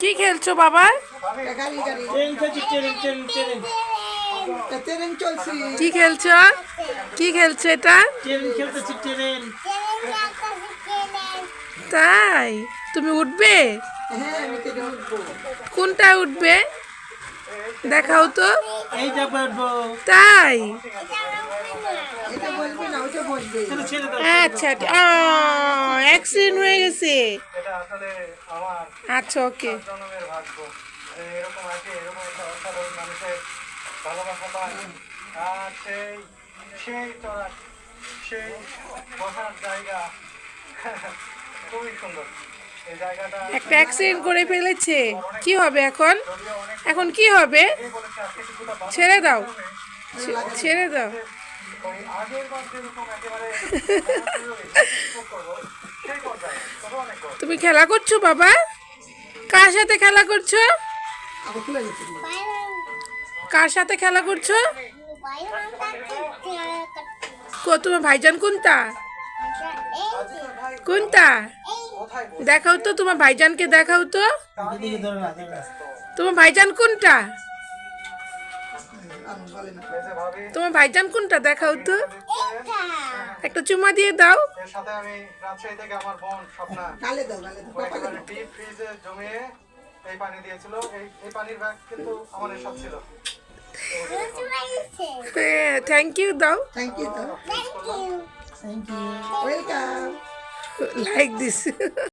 কি খেলছো বাবা? গাড়ি গাড়ি। ট্রেন চলছে ট্রেন ট্রেন ট্রেন ট্রেন চলছি। কি খেলছো? কি খেলছো এটা? তাই? তুমি উঠবে? হ্যাঁ উঠবো। কোনটা উঠবে? দেখাও তো। তাই এটা বলবে। না ওটা বলবে ছেড়ে ছেড়ে দাও আচ্ছা অ্যাক্সিডেন্ট হয়ে গেছে। এটা আসলে আমার আচ্ছা ওকে। জন্মের ভাগ্য। যে এরকম আছে এরকম একটা অসাধারণ মানুষের ভালোবাসা পায়। আর সেই সেই চড়ার সেই বসার জায়গা খুবই সুন্দর। এই জায়গাটা একটা অ্যাক্সিডেন্ট করে ফেলেছে। কি হবে এখন? এখন কি হবে? ছেড়ে দাও। ছেড়ে দাও। তুমি খেলা করছ বাবা? কার সাথে খেলা করছ? কার সাথে খেলা করছ? তোমার ভাইজান কোনটা? কোনটা? দেখাও তো তোমার ভাইজানকে দেখাও তো। তোমার ভাইজান কোনটা? তোমার ভাইজান কোনটা? দেখাও তো। একটা চুমা দিয়ে দাও। এর সাথে আমি রাজশাহী থেকে আমার বোন স্বপ্না গালে দাও। গালে দাও ও কপালে একেবারে দাও ডিপ ফ্রিজে জমিয়ে এই পানি দিয়েছিল এই এই পানির ব্যাগ কিন্তু আমার এসব ছিল থ্যাংক ইউ দাও থ্যাংক ইউ দাও। Thank you welcome like this